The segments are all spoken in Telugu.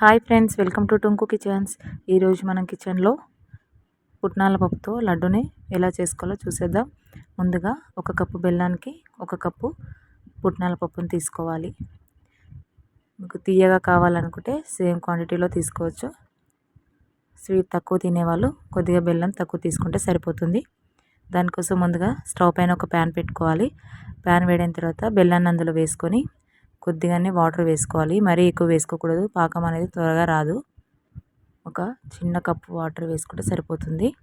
Hi friends welcome to Tunku kitchens. ఈరోజు మనం కిచెన్లో పుట్నాల పప్పుతో లడ్డుని ఎలా చేసుకోవాలో చూసేద్దాం. ముందుగా ఒక కప్పు బెల్లానికి ఒక కప్పు పుట్నాల పప్పును తీసుకోవాలి. మీకు తీయగా కావాలనుకుంటే సేమ్ క్వాంటిటీలో తీసుకోవచ్చు. స్వీట్ తక్కువ తినేవాళ్ళు కొద్దిగా బెల్లం తక్కువ తీసుకుంటే సరిపోతుంది. దానికోసం ముందుగా స్టవ్ పైన ఒక ప్యాన్ పెట్టుకోవాలి. ప్యాన్ వేడిన తర్వాత బెల్లాన్ని అందులో వేసుకొని కొద్దిగానే వాటర్ వేసుకోవాలి. మరీ ఎక్కువ వేసుకోకూడదు. పాకం అనేది త్వరగా రాదు. ఒక చిన్న కప్పు వాటర్ వేసుకుంటే సరిపోతుంది.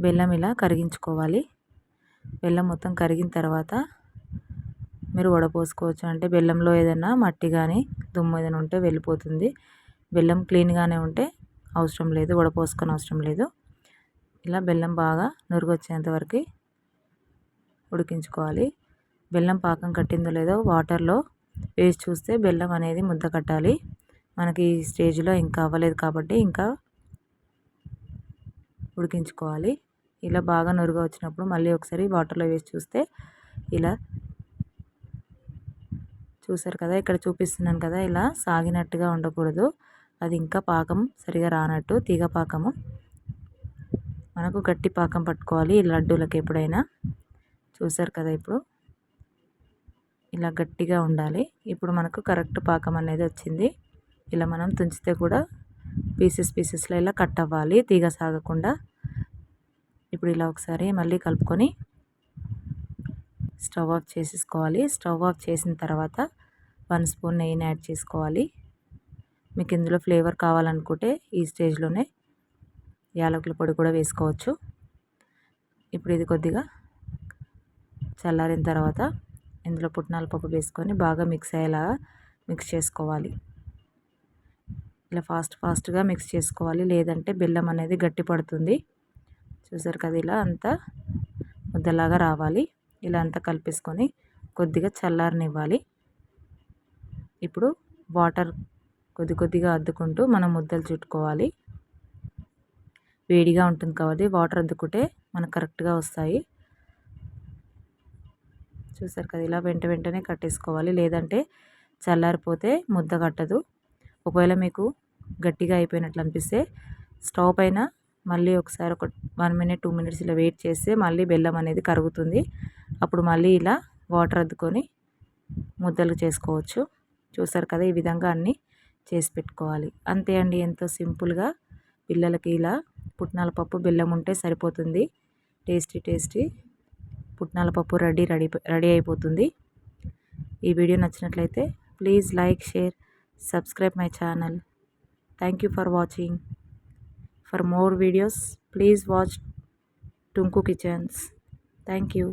బెల్లం ఇలా కరిగించుకోవాలి. బెల్లం మొత్తం కరిగిన తర్వాత మీరు వడపోసుకోవచ్చు. అంటే బెల్లంలో ఏదైనా మట్టి కానీ దుమ్ము ఏదైనా ఉంటే వెళ్ళిపోతుంది. బెల్లం క్లీన్గానే ఉంటే అవసరం లేదు. వడపోసుకొని అవసరం లేదు. ఇలా బెల్లం బాగా నురుగు వరకు ఉడికించుకోవాలి. బెల్లం పాకం కట్టిందో లేదో వాటర్లో వేసి చూస్తే బెల్లం అనేది ముద్ద కట్టాలి. మనకి ఈ స్టేజ్లో ఇంకా అవ్వలేదు కాబట్టి ఇంకా ఉడికించుకోవాలి. ఇలా బాగా నురుగా వచ్చినప్పుడు మళ్ళీ ఒకసారి వాటర్లో వేసి చూస్తే ఇలా చూసారు కదా ఇక్కడ చూపిస్తున్నాను కదా ఇలా సాగినట్టుగా ఉండకూడదు. అది ఇంకా పాకం సరిగా రానట్టు తీగ పాకము. మనకు గట్టి పాకం పట్టుకోవాలి ఈ లడ్డూలకు ఎప్పుడైనా. చూసారు కదా ఇప్పుడు. ఇలా గట్టిగా ఉండాలి. ఇప్పుడు మనకు కరెక్ట్ పాకం అనేది వచ్చింది. ఇలా మనం తుంచితే కూడా పీసెస్ పీసెస్లో ఇలా కట్ అవ్వాలి. తీగ సాగకుండా. ఇప్పుడు ఇలా ఒకసారి మళ్ళీ కలుపుకొని స్టవ్ ఆఫ్ చేసేసుకోవాలి. స్టవ్ ఆఫ్ చేసిన తర్వాత వన్ స్పూన్ నెయ్యిని యాడ్ చేసుకోవాలి. మీకు ఇందులో ఫ్లేవర్ కావాలనుకుంటే ఈ స్టేజ్లోనే యాలకుల పొడి కూడా వేసుకోవచ్చు. ఇప్పుడు ఇది కొద్దిగా చల్లారిన తర్వాత ఇందులో పుట్నాల పప్పు వేసుకొని బాగా మిక్స్ అయ్యేలా మిక్స్ చేసుకోవాలి. ఇలా ఫాస్ట్ ఫాస్ట్గా మిక్స్ చేసుకోవాలి. లేదంటే బెల్లం అనేది గట్టి పడుతుంది. చూసారు కదా ఇలా అంతా ముద్దలాగా రావాలి. ఇలా అంతా కలిపేసుకొని కొద్దిగా చల్లారనివ్వాలి. ఇప్పుడు వాటర్ కొద్ది కొద్దిగా అద్దుకుంటూ మనం ముద్దలు చుట్టుకోవాలి. వేడిగా ఉంటుంది కాబట్టి వాటర్ అద్దుకుంటే మనకు కరెక్ట్గా వస్తాయి. చూసారు కదా ఇలా వెంట వెంటనే కట్టేసుకోవాలి. లేదంటే చల్లారిపోతే ముద్ద కట్టదు. ఒకవేళ మీకు గట్టిగా అయిపోయినట్లు అనిపిస్తే స్టవ్ పైన మళ్ళీ ఒకసారి ఒక వన్ మినిట్ టూ మినిట్స్ ఇలా వెయిట్ చేస్తే మళ్ళీ బెల్లం అనేది కరుగుతుంది. అప్పుడు మళ్ళీ ఇలా వాటర్ అద్దుకొని ముద్దలు చేసుకోవచ్చు. చూసారు కదా ఈ విధంగా అన్నీ చేసి పెట్టుకోవాలి. అంతే అండి. ఎంతో సింపుల్గా పిల్లలకి ఇలా పుట్నాల పప్పు బెల్లం ఉంటే సరిపోతుంది. Tasty tasty. పుట్నాల పప్పు రెడీ రెడీ రెడీ అయిపోతుంది. ఈ వీడియో నచ్చినట్లయితే please like share subscribe my channel. Thank you for watching. For more videos please watch టుంకు kitchens. Thank you.